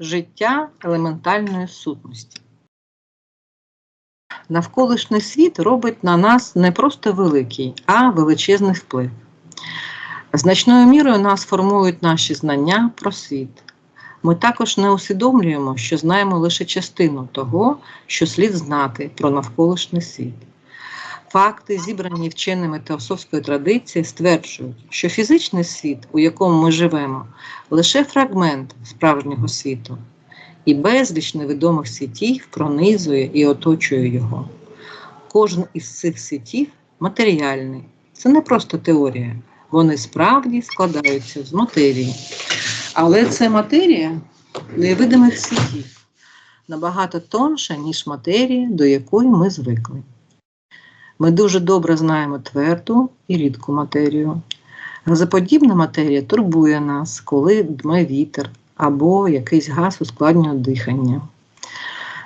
життя елементальної сутності. Навколишній світ робить на нас не просто великий, а величезний вплив. Значною мірою нас формують наші знання про світ. Ми також не усвідомлюємо, що знаємо лише частину того, що слід знати про навколишній світ. Факти, зібрані вченими теософської традиції, стверджують, що фізичний світ, у якому ми живемо, лише фрагмент справжнього світу, і безліч невідомих світів пронизує і оточує його. Кожен із цих світів матеріальний. Це не просто теорія. Вони справді складаються з матерії. Але це матерія невидимих світів, набагато тонша, ніж матерія, до якої ми звикли. Ми дуже добре знаємо тверду і рідку матерію. Газоподібна матерія турбує нас, коли дме вітер або якийсь газ ускладнює дихання.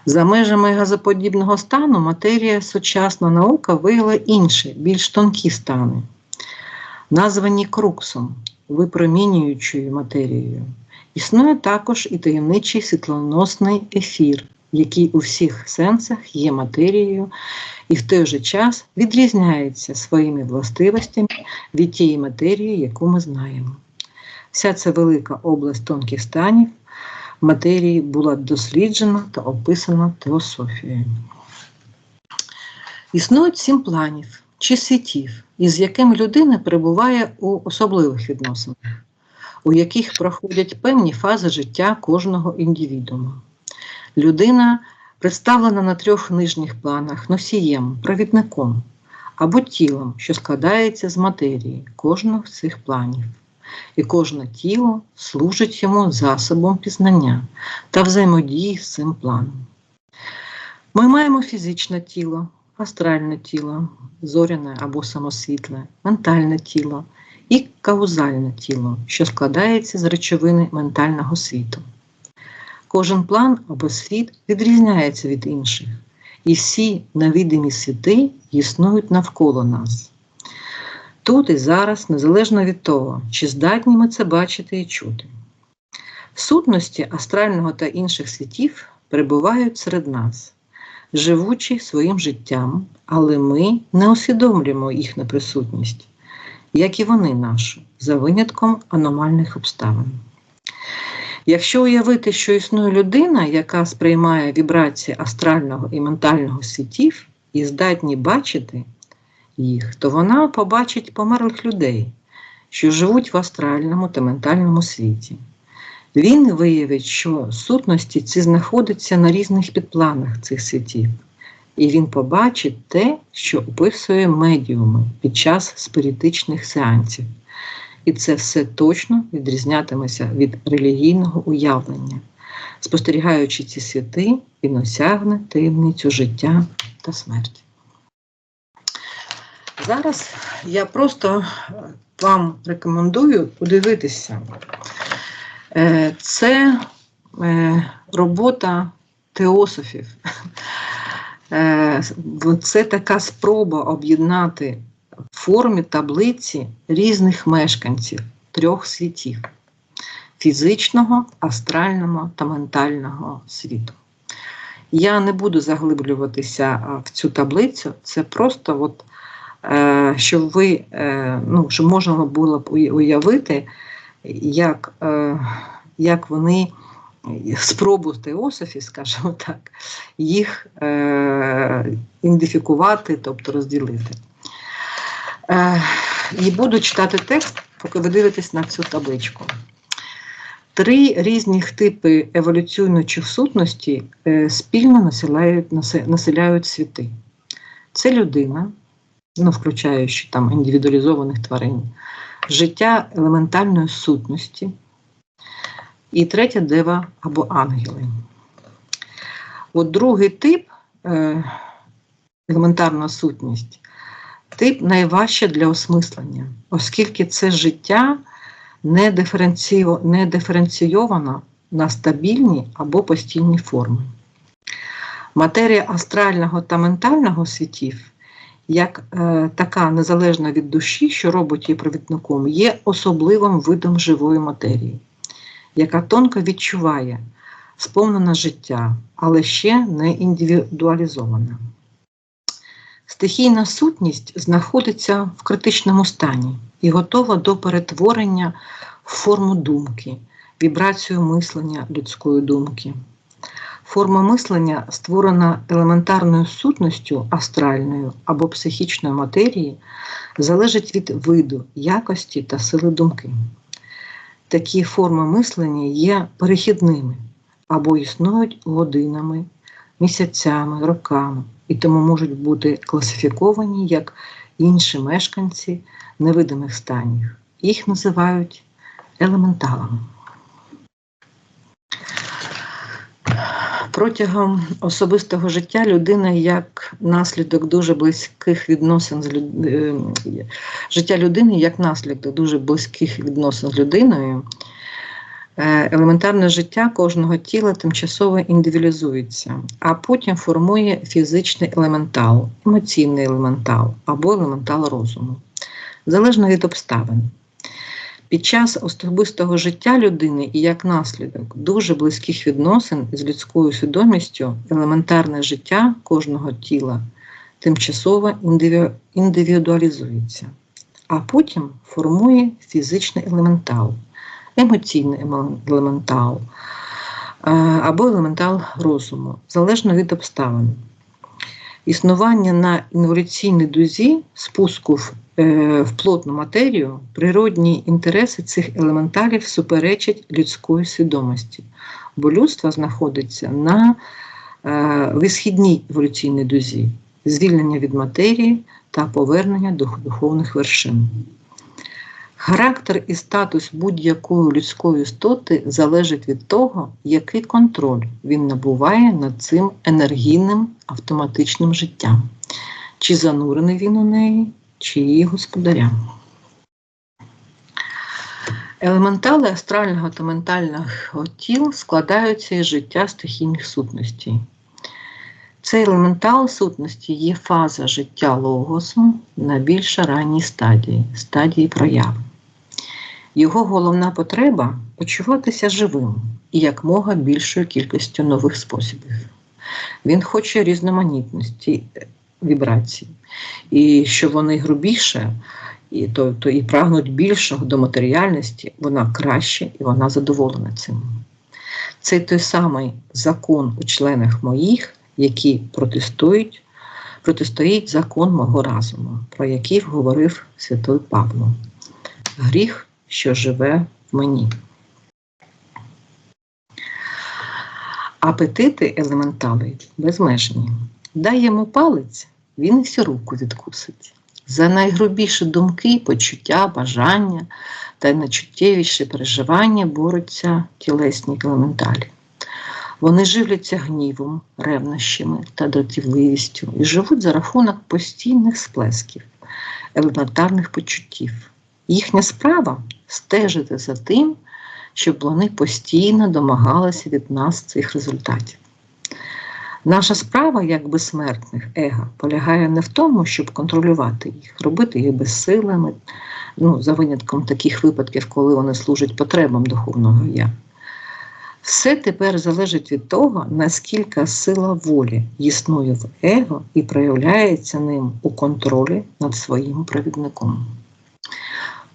За межами газоподібного стану матерія сучасна наука виявила інші, більш тонкі стани, названі круксом, випромінюючою матерією. Існує також і таємничий світлоносний ефір, який у всіх сенсах є матерією і в той же час відрізняється своїми властивостями від тієї матерії, яку ми знаємо. Вся ця велика область тонких станів матерії була досліджена та описана теософією. Існують сім планів чи світів, із якими людина перебуває у особливих відносинах, у яких проходять певні фази життя кожного індивідуума. Людина представлена на трьох нижніх планах носієм, провідником або тілом, що складається з матерії кожного з цих планів. І кожне тіло служить йому засобом пізнання та взаємодії з цим планом. Ми маємо фізичне тіло, астральне тіло, зоряне або самосвітле, ментальне тіло і каузальне тіло, що складається з речовини ментального світу. Кожен план або світ відрізняється від інших, і всі невидимі світи існують навколо нас. Тут і зараз, незалежно від того, чи здатні ми це бачити і чути. Сутності астрального та інших світів перебувають серед нас, живучи своїм життям, але ми не усвідомлюємо їх неприсутність, як і вони нашу, за винятком аномальних обставин. Якщо уявити, що існує людина, яка сприймає вібрації астрального і ментального світів і здатні бачити їх, то вона побачить померлих людей, що живуть в астральному та ментальному світі. Він виявить, що сутності ці знаходяться на різних підпланах цих світів, і він побачить те, що описує медіуми під час спиритичних сеансів. І це все точно відрізнятиметься від релігійного уявлення. Спостерігаючи ці святи, він осягне таємницю життя та смерті. Зараз я просто вам рекомендую подивитися. Е, Це е, робота теософів. Е, Це така спроба об'єднати формі таблиці різних мешканців трьох світів фізичного, астрального та ментального світу. Я не буду заглиблюватися в цю таблицю, це просто, от, е, щоб ви е, ну, щоб можна було б уявити, як, е, як вони спробу теософії, скажімо так, їх ідентифікувати, тобто розділити. І буду читати текст, поки ви дивитесь на цю табличку. Три різних типи еволюційної сутності спільно населяють, населяють світи. Це людина, ну, включаючи там індивідуалізованих тварин, життя елементальної сутності, і третя дева або ангели. От другий тип елементарна сутність тип найважче для осмислення, оскільки це життя не, диференційо, не диференційовано на стабільні або постійні форми. Матерія астрального та ментального світів, як е, така незалежна від душі, що робить її провідником, є особливим видом живої матерії, яка тонко відчуває, сповнена життя, але ще не індивідуалізована. Стихійна сутність знаходиться в критичному стані і готова до перетворення в форму думки, вібрацію мислення людської думки. Форма мислення, створена елементарною сутністю астральною або психічної матерії, залежить від виду, якості та сили думки. Такі форми мислення є перехідними або існують годинами, місяцями, роками і тому можуть бути класифіковані як інші мешканці невидимих станів. Їх називають елементалами. Протягом особистого життя людина як наслідок дуже близьких відносин з люд... е, життя людини як наслідок дуже близьких відносин з людиною. Е, Елементарне життя кожного тіла тимчасово індивідуалізується, а потім формує фізичний елементал, емоційний елементал або елементал розуму, залежно від обставин. Під час особистого життя людини і як наслідок дуже близьких відносин з людською свідомістю елементарне життя кожного тіла тимчасово індивідуалізується, а потім формує фізичний елементал, емоційний елементал е, або елементал розуму, залежно від обставин. Існування на інволюційній дузі спуску в, е, в плотну матерію, природні інтереси цих елементалів суперечать людської свідомості, бо людство знаходиться на е, висхідній еволюційній дузі, звільнення від матерії та повернення до духовних вершин. Характер і статус будь-якої людської істоти залежить від того, який контроль він набуває над цим енергійним автоматичним життям, чи занурений він у неї, чи її господаря. Елементали астрального та ментального тіл складаються із життя стихійних сутностей. Цей елементал сутності є фаза життя логосу на більш ранній стадії, стадії прояви. Його головна потреба почуватися живим і якмога більшою кількістю нових способів. Він хоче різноманітності е, вібрацій, і що вони грубіше, і, то, то і прагнуть більшого до матеріальності, вона краще і вона задоволена цим. Це той самий закон у членах моїх, які протестують, протистоїть закон мого разуму, про який говорив святой Павло. Гріх, що живе в мені. Апетити елементали безмежні. Дай йому палець, він і всю руку відкусить. За найгрубіші думки, почуття, бажання та найчуттєвіші переживання борються тілесні елементалі. Вони живляться гнівом, ревнощами та дратівливістю і живуть за рахунок постійних сплесків, елементарних почуттів. Їхня справа стежити за тим, щоб вони постійно домагалися від нас цих результатів. Наша справа, як безсмертних его, полягає не в тому, щоб контролювати їх, робити їх безсилими, ну, за винятком таких випадків, коли вони служать потребам духовного я. Все тепер залежить від того, наскільки сила волі існує в его і проявляється ним у контролі над своїм провідником.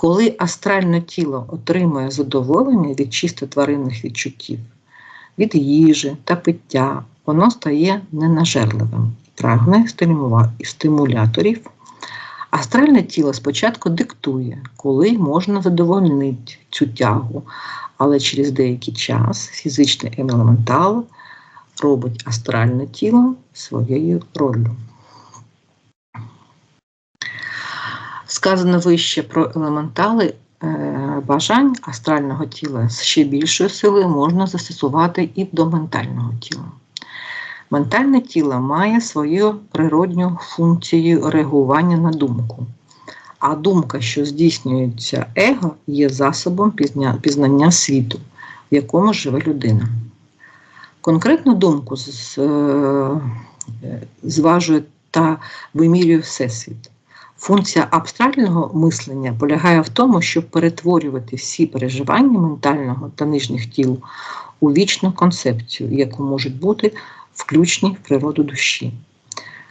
Коли астральне тіло отримує задоволення від чисто тваринних відчуттів, від їжі та пиття, воно стає ненажерливим, прагне стимуляторів. Астральне тіло спочатку диктує, коли можна задовольнити цю тягу, але через деякий час фізичний елементал робить астральне тіло своєю роллю. Сказано вище про елементали е, бажань астрального тіла з ще більшою силою можна застосувати і до ментального тіла. Ментальне тіло має свою природню функцію реагування на думку. А думка, що здійснюється его, є засобом пізнання світу, в якому живе людина. Конкретну думку е, зважує та вимірює Всесвіт. Функція абстрактного мислення полягає в тому, щоб перетворювати всі переживання ментального та нижніх тіл у вічну концепцію, яку можуть бути включені в природу душі.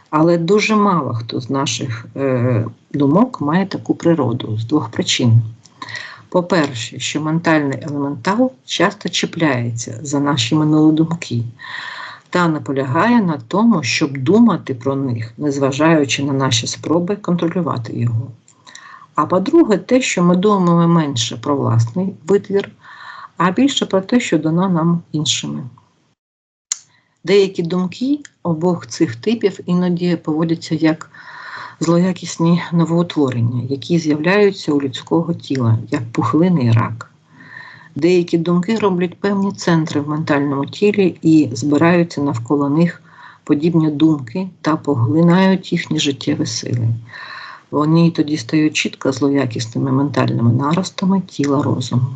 Але дуже мало хто з наших е, думок має таку природу з двох причин. По-перше, що ментальний елементал часто чіпляється за наші минулі думки та наполягає на тому, щоб думати про них, незважаючи на наші спроби контролювати його. А по-друге, те, що ми думаємо менше про власний витвір, а більше про те, що дано нам іншими. Деякі думки обох цих типів іноді поводяться як злоякісні новоутворення, які з'являються у людського тіла, як пухлини і рак. Деякі думки роблять певні центри в ментальному тілі і збираються навколо них подібні думки та поглинають їхні життєві сили. Вони тоді стають чітко злоякісними ментальними наростами тіла розуму.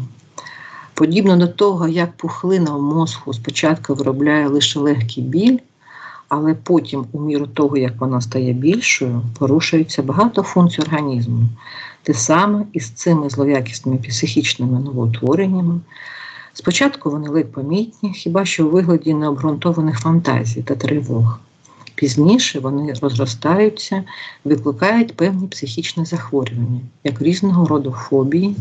Подібно до того, як пухлина в мозку спочатку виробляє лише легкий біль, але потім, у міру того, як вона стає більшою, порушується багато функцій організму. Те саме і з цими злоякісними психічними новоутвореннями. Спочатку вони ледь помітні, хіба що у вигляді необґрунтованих фантазій та тривог. Пізніше вони розростаються, викликають певні психічні захворювання, як різного роду фобії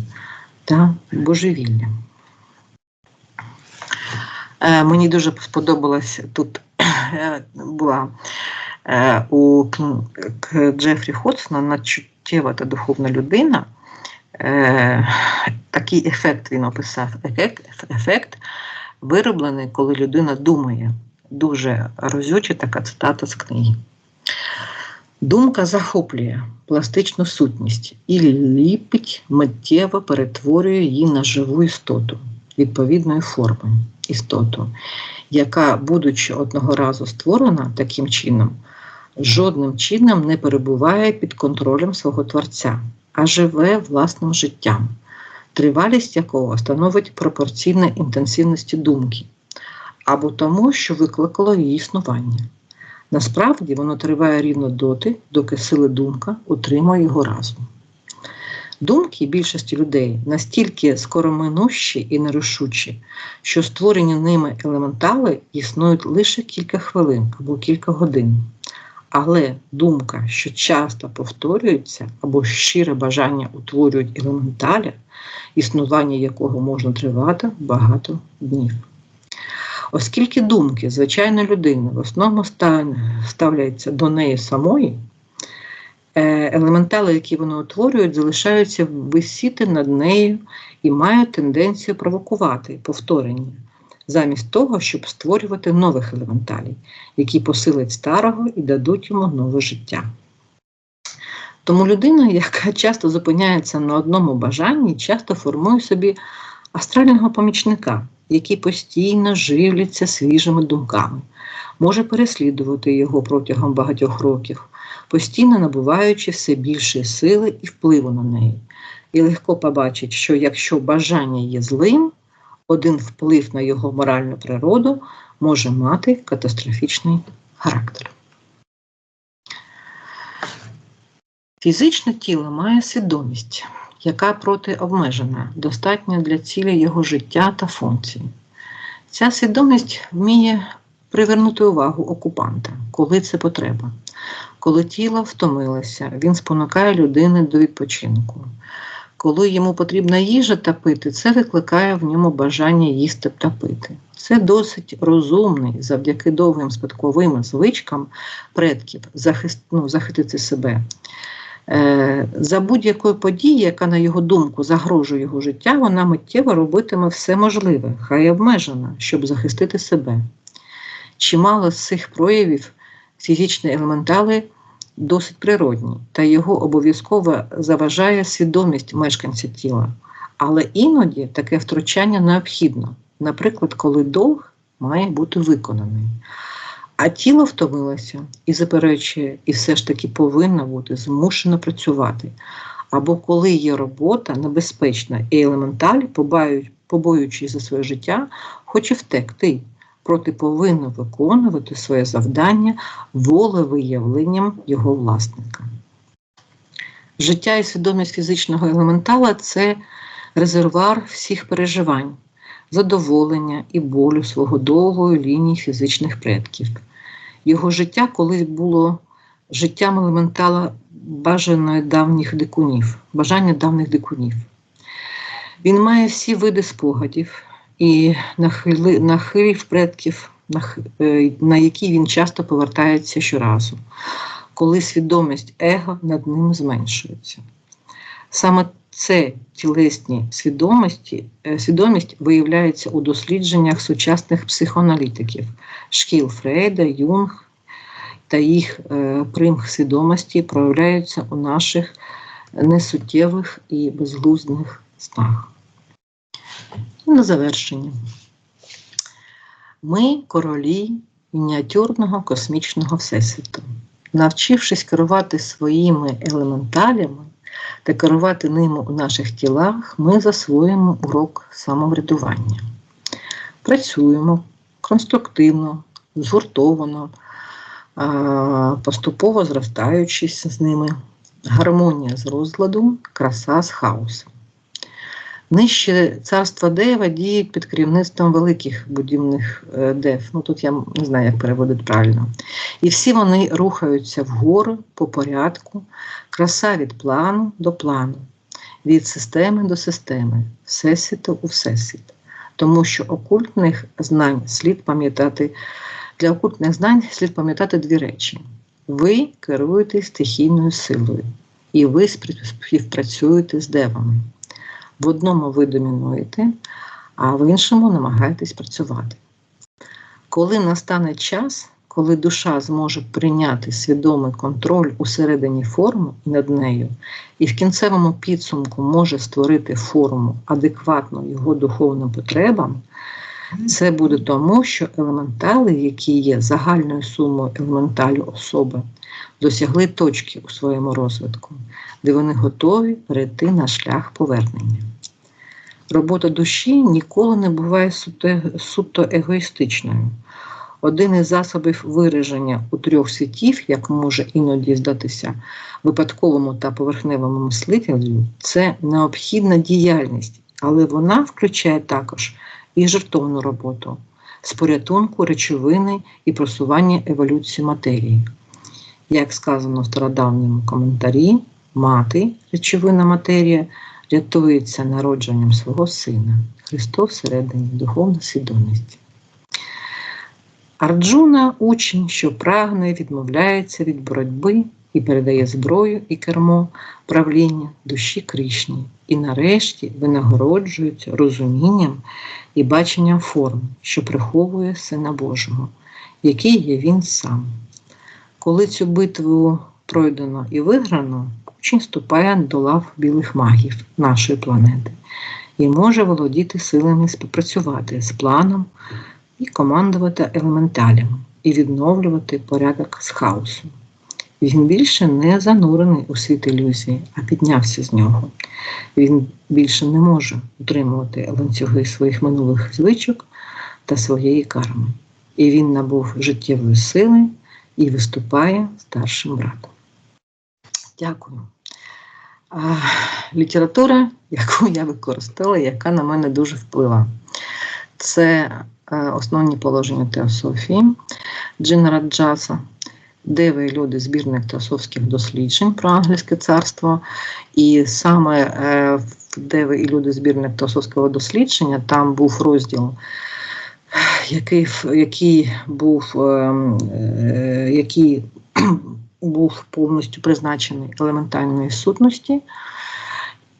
та божевілля. Е, мені дуже сподобалось тут е, була е, у Джефрі Ходсона надчуттєва та духовна людина. Такий ефект він описав. Ефект, ефект вироблений, коли людина думає. Дуже розюча така цитата з книги. Думка захоплює пластичну сутність і ліпить, миттєво перетворює її на живу істоту відповідної форми істоту, яка, будучи одного разу створена таким чином, жодним чином не перебуває під контролем свого творця, а живе власним життям, тривалість якого становить пропорційне інтенсивності думки, або тому, що викликало її існування. Насправді воно триває рівно доти, доки сили думка утримує його разом. Думки більшості людей настільки скороминущі і нерушучі, що створені ними елементали існують лише кілька хвилин або кілька годин. Але думка, що часто повторюється, або щире бажання утворюють елементаля, існування якого можна тривати багато днів. Оскільки думки звичайної людини в основному ставляються до неї самої, Е, елементали, які вони утворюють, залишаються висіти над нею і мають тенденцію провокувати повторення, замість того, щоб створювати нових елементалів, які посилять старого і дадуть йому нове життя. Тому людина, яка часто зупиняється на одному бажанні, часто формує собі астрального помічника, який постійно живляться свіжими думками, може переслідувати його протягом багатьох років, постійно набуваючи все більше сили і впливу на неї. І легко побачить, що якщо бажання є злим, один вплив на його моральну природу може мати катастрофічний характер. Фізичне тіло має свідомість, яка протиобмежена, достатня для цілі його життя та функцій. Ця свідомість вміє привернути увагу окупанта, коли це потреба. Коли тіло втомилося, він спонукає людини до відпочинку. Коли йому потрібна їжа та пити, це викликає в ньому бажання їсти та пити. Це досить розумний, завдяки довгим спадковим звичкам предків захист, ну, захистити себе. Е, За будь-якої події, яка, на його думку, загрожує його життя, вона миттєво робитиме все можливе, хай обмежена, щоб захистити себе. Чимало з цих проявів фізичні елементали досить природні, та його обов'язково заважає свідомість мешканця тіла. Але іноді таке втручання необхідно, наприклад, коли долг має бути виконаний. А тіло втомилося і заперечує, і все ж таки повинно бути змушено працювати. Або коли є робота небезпечна і елементаль, побоюючись за своє життя, хоче втекти проти повинно виконувати своє завдання волевиявленням його власника. Життя і свідомість фізичного елементала це резервуар всіх переживань, задоволення і болю свого довгої лінії фізичних предків. Його життя колись було життям елементала бажаної давніх дикунів, бажання давніх дикунів. Він має всі види спогадів і нахили, нахилів предків, е, на які він часто повертається щоразу, коли свідомість его над ним зменшується. Саме це тілесні свідомості, е, свідомість виявляється у дослідженнях сучасних психоаналітиків шкіл Фрейда, Юнг та їх е, примх свідомості проявляються у наших несуттєвих і безглуздих снах. І на завершення. Ми королі мініатюрного космічного всесвіту. Навчившись керувати своїми елементалями та керувати ними у наших тілах, ми засвоїмо урок самоврядування. Працюємо конструктивно, згуртовано, поступово зростаючись з ними. Гармонія з розладу, краса з хаосом. Нижче царства Дева діють під керівництвом великих будівних е, дев. Ну тут я не знаю, як переводити правильно. І всі вони рухаються вгору по порядку, краса від плану до плану, від системи до системи, всесвіту у всесвіт. Тому що окультних знань слід пам'ятати для окультних знань слід пам'ятати дві речі: ви керуєте стихійною силою, і ви співпрацюєте з девами. В одному ви домінуєте, а в іншому намагаєтесь працювати. Коли настане час, коли душа зможе прийняти свідомий контроль усередині форми над нею, і в кінцевому підсумку може створити форму адекватну його духовним потребам, це буде тому, що елементали, які є загальною сумою елементалю особи, досягли точки у своєму розвитку, де вони готові перейти на шлях повернення. Робота душі ніколи не буває суто, егоїстичною. Один із засобів вираження у трьох світів, як може іноді здатися випадковому та поверхневому мислителю, це необхідна діяльність, але вона включає також і жертовну роботу з порятунку речовини і просування еволюції матерії. Як сказано в стародавньому коментарі, мати, речовина матерія, рятується народженням свого сина, Христос всередині духовна свідомість. Арджуна учень, що прагне, відмовляється від боротьби і передає зброю і кермо правління душі Кришні, і нарешті винагороджують розумінням і баченням форм, що приховує Сина Божого, який є Він сам. Коли цю битву пройдено і виграно, учень вступає до лав білих магів нашої планети і може володіти силами співпрацювати з планом і командувати елементалями, і відновлювати порядок з хаосу. Він більше не занурений у світ ілюзії, а піднявся з нього. Він більше не може утримувати ланцюги своїх минулих звичок та своєї карми. І він набув життєвої сили і виступає старшим братом. Дякую. А, література, яку я використала, яка на мене дуже вплива. Це е, основні положення теософії Джина Раджаса, Деви і люди збірних теософських досліджень про англійське царство. І саме е, в Деви і люди збірних теософського дослідження там був розділ, який, який був, е, який був повністю призначений елементарної сутності.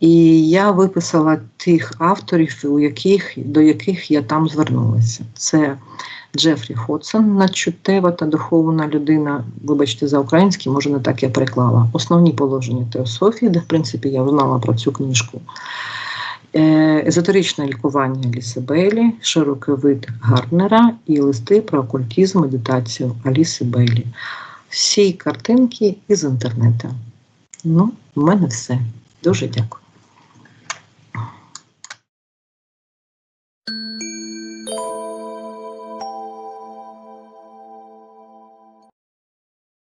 І я виписала тих авторів, у яких, до яких я там звернулася. Це Джефрі Ходсон, надчуттєва та духовна людина, вибачте, за український, може, не так я переклала. Основні положення теософії, де, в принципі, я знала про цю книжку. Езотеричне лікування Аліси широкий вид Гарднера і листи про окультізм, медитацію Аліси Бейлі. Всі картинки із інтернету. Ну, в мене все. Дуже дякую.